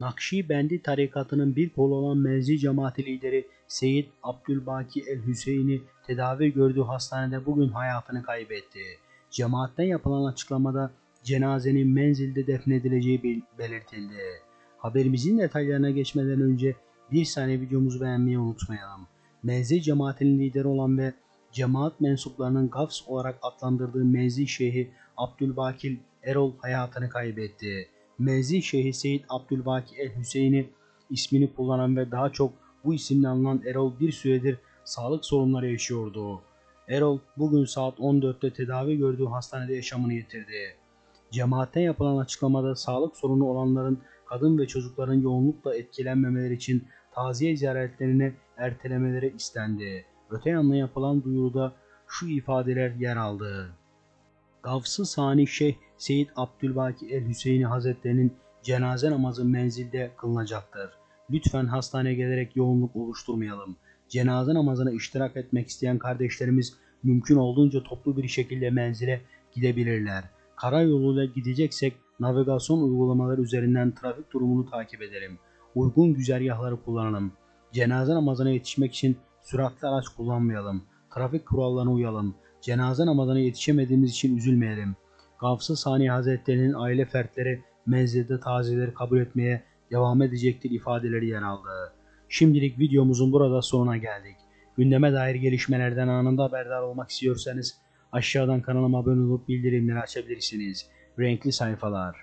Nakşibendi tarikatının bir kolu olan Menzil cemaati lideri Seyyid Abdülbaki el-Hüseyin'i tedavi gördüğü hastanede bugün hayatını kaybetti. Cemaatten yapılan açıklamada cenazenin menzilde defnedileceği belirtildi. Haberimizin detaylarına geçmeden önce bir saniye videomuzu beğenmeyi unutmayalım. Menzil cemaatinin lideri olan ve cemaat mensuplarının Gafs olarak adlandırdığı Menzil Şeyhi Abdülbakil Erol hayatını kaybetti. Menzil Şeyhi Seyyid Abdülbaki El Hüseyin'i ismini kullanan ve daha çok bu isimle anılan Erol bir süredir sağlık sorunları yaşıyordu. Erol bugün saat 14'te tedavi gördüğü hastanede yaşamını yitirdi. Cemaatten yapılan açıklamada sağlık sorunu olanların kadın ve çocukların yoğunlukla etkilenmemeleri için taziye ziyaretlerini ertelemeleri istendi. Öte yandan yapılan duyuruda şu ifadeler yer aldı. Gavs-ı Sani Şeyh Seyyid Abdülbaki El Hüseyini Hazretlerinin cenaze namazı menzilde kılınacaktır. Lütfen hastaneye gelerek yoğunluk oluşturmayalım. Cenaze namazına iştirak etmek isteyen kardeşlerimiz mümkün olduğunca toplu bir şekilde menzile gidebilirler. Karayoluyla gideceksek navigasyon uygulamaları üzerinden trafik durumunu takip edelim. Uygun güzergahları kullanalım. Cenaze namazına yetişmek için süratli araç kullanmayalım. Trafik kurallarına uyalım. Cenaze namazına yetişemediğimiz için üzülmeyelim. Gavs-ı Sani Hazretleri'nin aile fertleri menzilde taziyeleri kabul etmeye devam edecektir ifadeleri yer aldı. Şimdilik videomuzun burada sonuna geldik. Gündeme dair gelişmelerden anında haberdar olmak istiyorsanız aşağıdan kanalıma abone olup bildirimleri açabilirsiniz. Renkli sayfalar.